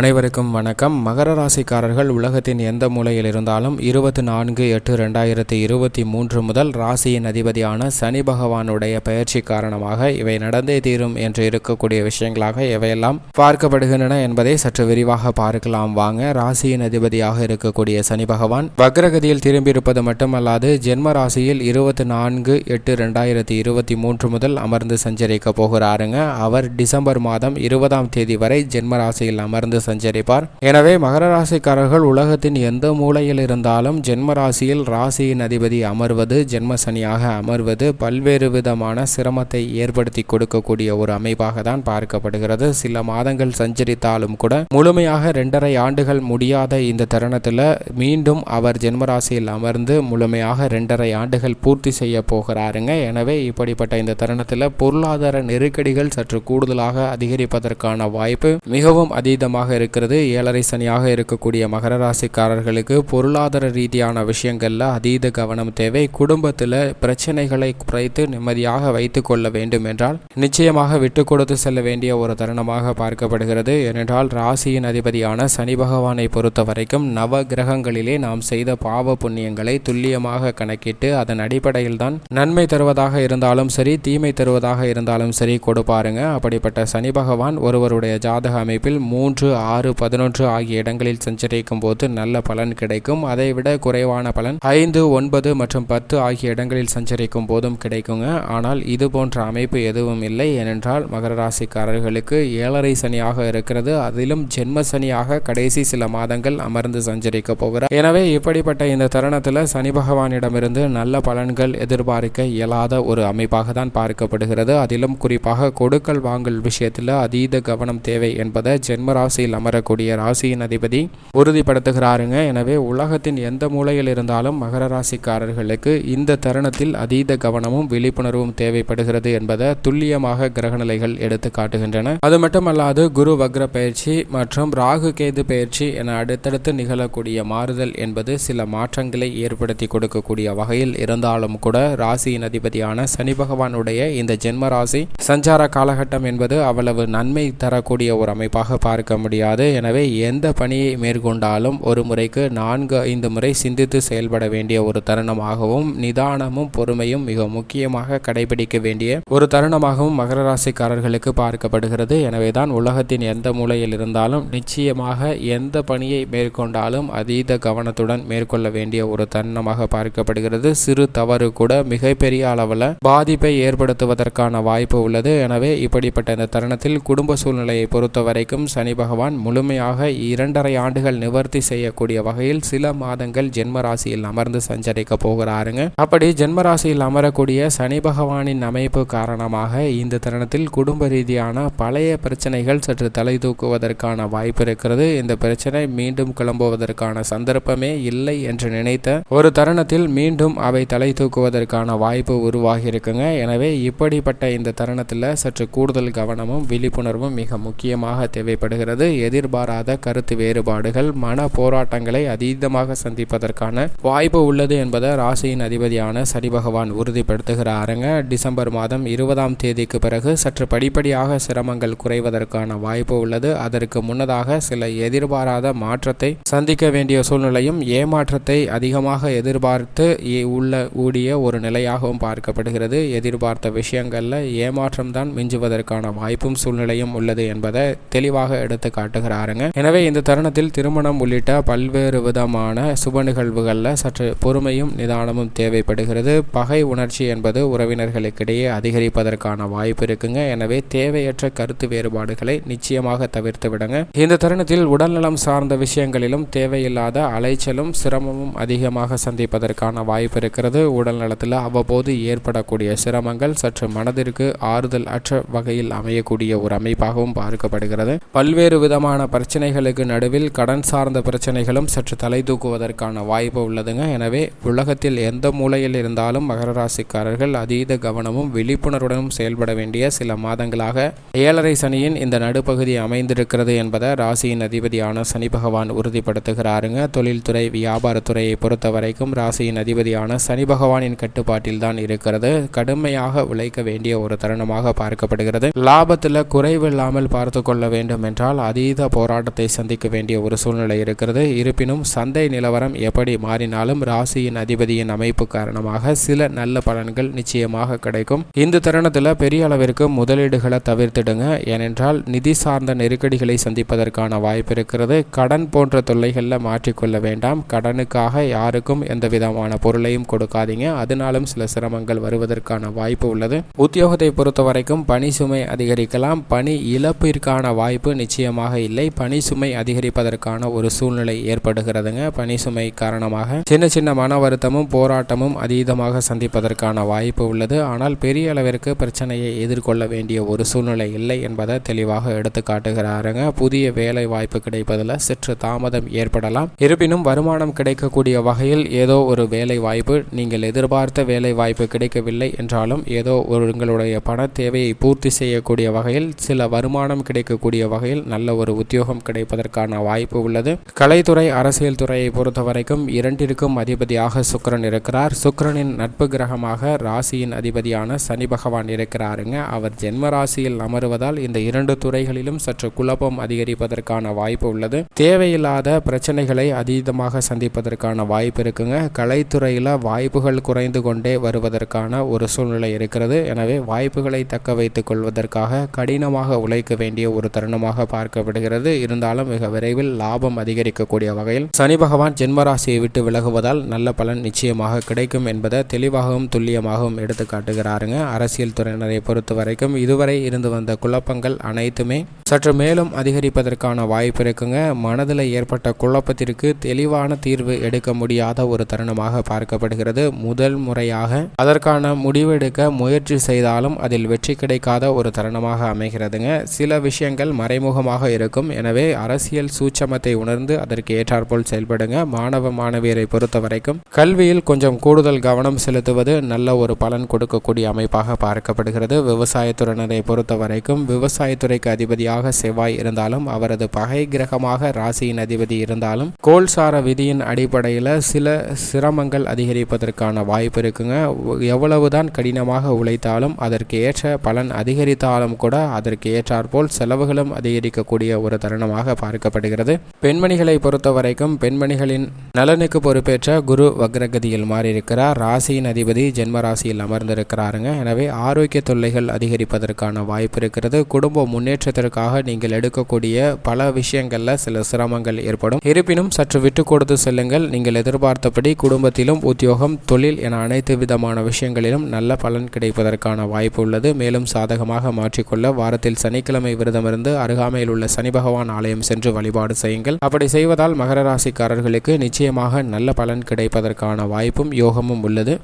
அனைவருக்கும் வணக்கம். மகர ராசிக்காரர்கள் உலகத்தின் எந்த மூலையில் இருந்தாலும் இருபத்தி நான்கு எட்டு ரெண்டாயிரத்தி இருபத்தி மூன்று முதல் ராசியின் அதிபதியான சனி பகவானுடைய பயிற்சி காரணமாக இவை நடந்தே தீரும் என்று இருக்கக்கூடிய விஷயங்களாக எவையெல்லாம் பார்க்கப்படுகின்றன என்பதை சற்று விரிவாக பார்க்கலாம். வாங்க ராசியின் அதிபதியாக இருக்கக்கூடிய சனி பகவான் வக்ரகதியில் திரும்பியிருப்பது மட்டுமல்லாது ஜென்ம ராசியில் இருபத்தி நான்கு எட்டு ரெண்டாயிரத்தி இருபத்தி மூன்று முதல் அமர்ந்து சஞ்சரிக்க போகிறாருங்க. அவர் டிசம்பர் மாதம் இருபதாம் தேதி வரை ஜென்ம ராசியில் அமர்ந்து சஞ்சரிப்பார். எனவே மகர ராசிக்காரர்கள் உலகத்தின் எந்த மூலையில் இருந்தாலும் ஜென்ம ராசியில் ராசியின் அதிபதி அமர்வது ஜென்ம சனியாக அமர்வது பல்வேறு விதமான சிரமத்தை ஏற்படுத்தி கொடுக்கக்கூடிய ஒரு அமைப்பாக தான் பார்க்கப்படுகிறது. சில மாதங்கள் சஞ்சரித்தாலும் கூட முழுமையாக ரெண்டரை ஆண்டுகள் முடியாத இந்த தருணத்தில் மீண்டும் அவர் ஜென்மராசியில் அமர்ந்து முழுமையாக ரெண்டரை ஆண்டுகள் பூர்த்தி செய்ய போகிறாருங்க. எனவே இப்படிப்பட்ட இந்த தருணத்தில் பொருளாதார நெருக்கடிகள் சற்று கூடுதலாக அதிகரிப்பதற்கான வாய்ப்பு மிகவும் அதீதமாக இருக்கிறது. ஏழரை சனியாக இருக்கக்கூடிய மகர ராசிக்காரர்களுக்கு பொருளாதார ரீதியான விஷயங்களில் அதீத கவனம் தேவை. குடும்பத்தில் பிரச்சனைகளை குறைத்து நிம்மதியாக வைத்து கொள்ள வேண்டும் என்றால் நிச்சயமாக விட்டு கொடுத்து செல்ல வேண்டிய ஒரு தருணமாக பார்க்கப்படுகிறது. ஏனென்றால் ராசியின் அதிபதியான சனி பகவானை பொறுத்த வரைக்கும் நவ கிரகங்களிலே நாம் செய்த பாவ புண்ணியங்களை துல்லியமாக கணக்கிட்டு அதன் அடிப்படையில் தான் நன்மை தருவதாக இருந்தாலும் சரி தீமை தருவதாக இருந்தாலும் சரி கொடுப்பாருங்க. அப்படிப்பட்ட சனி பகவான் ஒருவருடைய ஜாதக அமைப்பில் மூன்று ஆறு பதினொன்று ஆகிய இடங்களில் சஞ்சரிக்கும் போது நல்ல பலன் கிடைக்கும். அதைவிட குறைவான பலன் ஐந்து ஒன்பது மற்றும் பத்து ஆகிய இடங்களில் சஞ்சரிக்கும் போதும் கிடைக்குங்க. ஆனால் இது போன்ற அமைப்பு எதுவும் இல்லை. ஏனென்றால் மகர ராசிக்காரர்களுக்கு ஏழரை சனியாக இருக்கிறது. அதிலும் ஜென்ம சனியாக கடைசி சில மாதங்கள் அமர்ந்து சஞ்சரிக்க போகிறார். எனவே இப்படிப்பட்ட இந்த தருணத்தில் சனி பகவானிடமிருந்து நல்ல பலன்கள் எதிர்பார்க்க இயலாத ஒரு அமைப்பாக தான் பார்க்கப்படுகிறது. அதிலும் குறிப்பாக கொடுக்கல் வாங்கல் விஷயத்தில் அதீத கவனம் தேவை என்பதை ஜென்ம ராசியில் அமரக்கூடிய ராசியின் அதிபதி உறுதிப்படுத்துகிறாருங்க. எனவே உலகத்தின் எந்த மூலையில் இருந்தாலும் மகர ராசிக்காரர்களுக்கு இந்த தருணத்தில் அதீத கவனமும் விழிப்புணர்வும் தேவைப்படுகிறது என்பதை துல்லியமாக கிரகநிலைகள் எடுத்து காட்டுகின்றன. அது மட்டுமல்லாது குரு வக்ர பயிற்சி மற்றும் ராகு கேது பயிற்சி என அடுத்தடுத்து நிகழக்கூடிய மாறுதல் என்பது சில மாற்றங்களை ஏற்படுத்தி கொடுக்கக்கூடிய வகையில் இருந்தாலும் கூட ராசியின் அதிபதியான சனி பகவானுடைய இந்த ஜென்ம ராசி சஞ்சார காலகட்டம் என்பது அவ்வளவு நன்மை தரக்கூடிய ஒரு அமைப்பாக பார்க்க முடியும். முடியாது. எனவே எந்த பணியை மேற்கொண்டாலும் ஒரு முறைக்கு நான்கு ஐந்து முறை சிந்தித்து செயல்பட வேண்டிய ஒரு தருணமாகவும் நிதானமும் பொறுமையும் மிக முக்கியமாக கடைபிடிக்க வேண்டிய ஒரு தருணமாகவும் மகர ராசிக்காரர்களுக்கு பார்க்கப்படுகிறது. எனவேதான் உலகத்தின் எந்த மூலையில் இருந்தாலும் நிச்சயமாக எந்த பணியை மேற்கொண்டாலும் அதீத கவனத்துடன் மேற்கொள்ள வேண்டிய ஒரு தருணமாக பார்க்கப்படுகிறது. சிறு தவறு கூட மிகப்பெரிய அளவில் பாதிப்பை ஏற்படுத்துவதற்கான வாய்ப்பு உள்ளது. எனவே இப்படிப்பட்ட இந்த தருணத்தில் குடும்ப சூழ்நிலையை பொறுத்த வரைக்கும் சனி பகவான் முழுமையாக இரண்டரை ஆண்டுகள் நிவர்த்தி செய்யக்கூடிய வகையில் சில மாதங்கள் ஜென்ம ராசியில் அமர்ந்து சஞ்சரிக்க போகிறாருங்க. அப்படி ஜென்ம ராசியில் அமரக்கூடிய சனி பகவானின் அமைப்பு காரணமாக இந்த தருணத்தில் குடும்ப ரீதியான பழைய பிரச்சனைகள் சற்று தலை தூக்குவதற்கான வாய்ப்பு இருக்கிறது. இந்த பிரச்சனை மீண்டும் கிளம்புவதற்கான சந்தர்ப்பமே இல்லை என்று நினைத்த ஒரு தருணத்தில் மீண்டும் அவை தலை தூக்குவதற்கான வாய்ப்பு உருவாகி இருக்குங்க. எனவே இப்படிப்பட்ட இந்த தருணத்தில் சற்று கூடுதல் கவனமும் விழிப்புணர்வும் மிக முக்கியமாக தேவைப்படுகிறது. எதிர்பாராத கருத்து வேறுபாடுகள் மன போராட்டங்களை அதீதமாக சந்திப்பதற்கான வாய்ப்பு உள்ளது என்பதை ராசியின் அதிபதியான சனி பகவான் உறுதிப்படுத்துகிறாருங்க. டிசம்பர் மாதம் இருபதாம் தேதிக்கு பிறகு சற்று படிப்படியாக சிரமங்கள் குறைவதற்கான வாய்ப்பு உள்ளது. அதற்கு முன்னதாக சில எதிர்பாராத மாற்றத்தை சந்திக்க வேண்டிய சூழ்நிலையும் ஏமாற்றத்தை அதிகமாக எதிர்பார்த்து உள்ள ஊடிய ஒரு நிலையாகவும் பார்க்கப்படுகிறது. எதிர்பார்த்த விஷயங்களில் ஏமாற்றம் தான் மிஞ்சுவதற்கான வாய்ப்பும் சூழ்நிலையும் உள்ளது என்பதை தெளிவாக எடுத்து காட்டுகிறாருங்க. எனவே இந்த தருணத்தில் திருமணம் உள்ளிட்ட பல்வேறு விதமான சுப நிகழ்வுகளில் சற்று பொறுமையும் நிதானமும் தேவைப்படுகிறது. பகை உணர்ச்சி என்பது உறவினர்களுக்கிடையே அதிகரிப்பதற்கான வாய்ப்பு இருக்குங்க. எனவே தேவையற்ற கருத்து வேறுபாடுகளை நிச்சயமாக தவிர்த்து விடுங்க. இந்த தருணத்தில் உடல்நலம் சார்ந்த விஷயங்களிலும் தேவையில்லாத அலைச்சலும் சிரமமும் அதிகமாக சந்திப்பதற்கான வாய்ப்பு இருக்கிறது. உடல் நலத்தில் அவ்வப்போது ஏற்படக்கூடிய சிரமங்கள் சற்று மனதிற்கு ஆறுதல் அற்ற வகையில் அமையக்கூடிய ஒரு அமைப்பாகவும் பார்க்கப்படுகிறது. பல்வேறு விதமான பிரச்சனைகளுக்கு நடுவில் கடன் சார்ந்த பிரச்சனைகளும் சற்று தலை தூக்குவதற்கான வாய்ப்பு உள்ளதுங்க. எனவே உலகத்தில் எந்த மூலையில் இருந்தாலும் மகர ராசிக்காரர்கள் அதீத கவனமும் விழிப்புணர்வுடனும் செயல்பட வேண்டிய சில மாதங்களாக ஏழரை சனியின் இந்த நடுப்பகுதி அமைந்திருக்கிறது என்பதை ராசியின் அதிபதியான சனி பகவான் உறுதிப்படுத்துகிறாருங்க. தொழில்துறை வியாபாரத்துறையை பொறுத்த வரைக்கும் ராசியின் அதிபதியான சனி பகவானின் கட்டுப்பாட்டில் தான் இருக்கிறது. கடுமையாக உழைக்க வேண்டிய ஒரு தருணமாக பார்க்கப்படுகிறது. லாபத்தில் குறைவில்லாமல் பார்த்து கொள்ள வேண்டும் என்றால் அதீத அதீத போராட்டத்தை சந்திக்க வேண்டிய ஒரு சூழ்நிலை இருக்கிறது. இருப்பினும் சந்தை நிலவரம் எப்படி மாறினாலும் ராசியின் அதிபதியின் அமைப்பு காரணமாக சில நல்ல பலன்கள் நிச்சயமாக கிடைக்கும். இந்த தருணத்தில் பெரிய அளவிற்கு முதலீடுகளை தவிர்த்திடுங்க. ஏனென்றால் நிதி சார்ந்த நெருக்கடிகளை சந்திப்பதற்கான வாய்ப்பு இருக்கிறது. கடன் போன்ற தொல்லைகளில் மாற்றிக்கொள்ள வேண்டாம். கடனுக்காக யாருக்கும் எந்த விதமான பொருளையும் கொடுக்காதீங்க. அதனாலும் சில சிரமங்கள் வருவதற்கான வாய்ப்பு உள்ளது. உத்தியோகத்தை பொறுத்த வரைக்கும் பணி சுமை அதிகரிக்கலாம். பணி இழப்பிற்கான வாய்ப்பு நிச்சயமாக இல்லை. பணி சுமை அதிகரிப்பதற்கான ஒரு சூழ்நிலை ஏற்படுகிறதுங்க. பணி சுமை காரணமாக சின்ன சின்ன மன வருத்தமும் போராட்டமும் அதீதமாக சந்திப்பதற்கான வாய்ப்பு உள்ளது. ஆனால் பெரிய அளவிற்கு பிரச்சனையை எதிர்கொள்ள வேண்டிய ஒரு சூழ்நிலை இல்லை என்பதை தெளிவாக எடுத்து காட்டுகிறாருங்க. புதிய வேலை வாய்ப்பு கிடைப்பதில் சற்று தாமதம் ஏற்படலாம். இருப்பினும் வருமானம் கிடைக்கக்கூடிய வகையில் ஏதோ ஒரு வேலை வாய்ப்பு நீங்கள் எதிர்பார்த்த வேலை வாய்ப்பு கிடைக்கவில்லை என்றாலும் ஏதோ ஒரு உங்களுடைய பண தேவையை பூர்த்தி செய்யக்கூடிய வகையில் சில வருமானம் கிடைக்கக்கூடிய வகையில் நல்ல ஒரு உத்தியோகம் கிடைப்பதற்கான வாய்ப்பு உள்ளது. கலைத்துறை அரசியல் துறையை பொறுத்த வரைக்கும் இரண்டிற்கும் அதிபதியாக சுக்கரன் இருக்கிறார். சுக்கரனின் நட்பு கிரகமாக ராசியின் அதிபதியான சனி பகவான் இருக்கிறாருங்க. அவர் ஜென்ம ராசியில் அமருவதால் இந்த இரண்டு துறைகளிலும் சற்று குழப்பம் அதிகரிப்பதற்கான வாய்ப்பு உள்ளது. தேவையில்லாத பிரச்சனைகளை அதீதமாக சந்திப்பதற்கான வாய்ப்பு இருக்குங்க. கலைத்துறையில் வாய்ப்புகள் குறைந்து கொண்டே வருவதற்கான ஒரு சூழ்நிலை இருக்கிறது. எனவே வாய்ப்புகளை தக்க வைத்துக் கொள்வதற்காக கடினமாக உழைக்க வேண்டிய ஒரு தருணமாக பார்க்க பார்க்கப்படுகிறது இருந்தாலும் மிக விரைவில் லாபம் அதிகரிக்கக்கூடிய வகையில் சனி பகவான் ஜென்மராசியை விட்டு விலகுவதால் நல்ல பலன் நிச்சயமாக கிடைக்கும் என்பதை தெளிவாகவும் துல்லியமாகவும் எடுத்து காட்டுகிறாருங்க. அரசியல் துறையினரை பொறுத்த வரைக்கும் இதுவரை இருந்து வந்த குழப்பங்கள் அனைத்துமே சற்று மேலும் அதிகரிப்பதற்கான வாய்ப்பு இருக்குங்க. மனதில் ஏற்பட்ட குழப்பத்திற்கு தெளிவான தீர்வு எடுக்க முடியாத ஒரு தருணமாக பார்க்கப்படுகிறது. முதல் முறையாக அதற்கான முடிவெடுக்க முயற்சி செய்தாலும் அதில் வெற்றி கிடைக்காத ஒரு தருணமாக அமைகிறதுங்க. சில விஷயங்கள் மறைமுகமாக இருக்கும். எனவே அரசியல் சூட்சமத்தை உணர்ந்து அதற்கு ஏற்றாற்போல் செயல்படுங்க. மாணவ மாணவியரை பொறுத்த வரைக்கும் கல்வியில் கொஞ்சம் கூடுதல் கவனம் செலுத்துவது நல்ல ஒரு பலன் கொடுக்கக்கூடிய அமைப்பாக பார்க்கப்படுகிறது. விவசாயத்துறையினரை பொறுத்த வரைக்கும் விவசாயத்துறைக்கு அதிபதியாக செவ்வாய் இருந்தாலும் அவரது பகை கிரகமாக ராசியின் அதிபதி இருந்தாலும் கோல்சார விதியின் அடிப்படையில் சில சிரமங்கள் அதிகரிப்பதற்கான வாய்ப்பு இருக்குங்க. எவ்வளவுதான் கடினமாக உழைத்தாலும் அதற்கு ஏற்ற பலன் அதிகரித்தாலும் கூட அதற்கு ஏற்றாற்போல் செலவுகளும் அதிகரிக்கக்கூடிய ஒரு தருணமாக பார்க்கப்படுகிறது. பெண்மணிகளை பொறுத்த வரைக்கும் பெண்மணிகளின் நலனுக்கு பொறுப்பேற்ற குரு வக்ரகதியில் மாறியிருக்கிறார். ராசியின் அதிபதி ஜென்ம ராசியில் அமர்ந்திருக்கிறாருங்க. எனவே ஆரோக்கிய தொல்லைகள் அதிகரிப்பதற்கான வாய்ப்பு இருக்கிறது. குடும்ப முன்னேற்றத்திற்காக நீங்கள் எடுக்கக்கூடிய பல விஷயங்களில் சில சிரமங்கள் ஏற்படும். இருப்பினும் சற்று விட்டு கொடுத்து செல்லுங்கள். நீங்கள் எதிர்பார்த்தபடி குடும்பத்திலும் உத்தியோகம் தொழில் என அனைத்து விதமான விஷயங்களிலும் நல்ல பலன் கிடைப்பதற்கான வாய்ப்பு உள்ளது. மேலும் சாதகமாக மாற்றிக்கொள்ள வாரத்தில் சனிக்கிழமை விரதமிருந்து அருகாமையில் உள்ள சனி பகவான் ஆலயம் சென்று வழிபாடு செய்யுங்கள். அப்படி செய்வதால் மகர ராசிக்காரர்களுக்கு நிச்சயமாக நல்ல பலன் கிடைப்பதற்கான வாய்ப்பும் யோகமும் உள்ளது.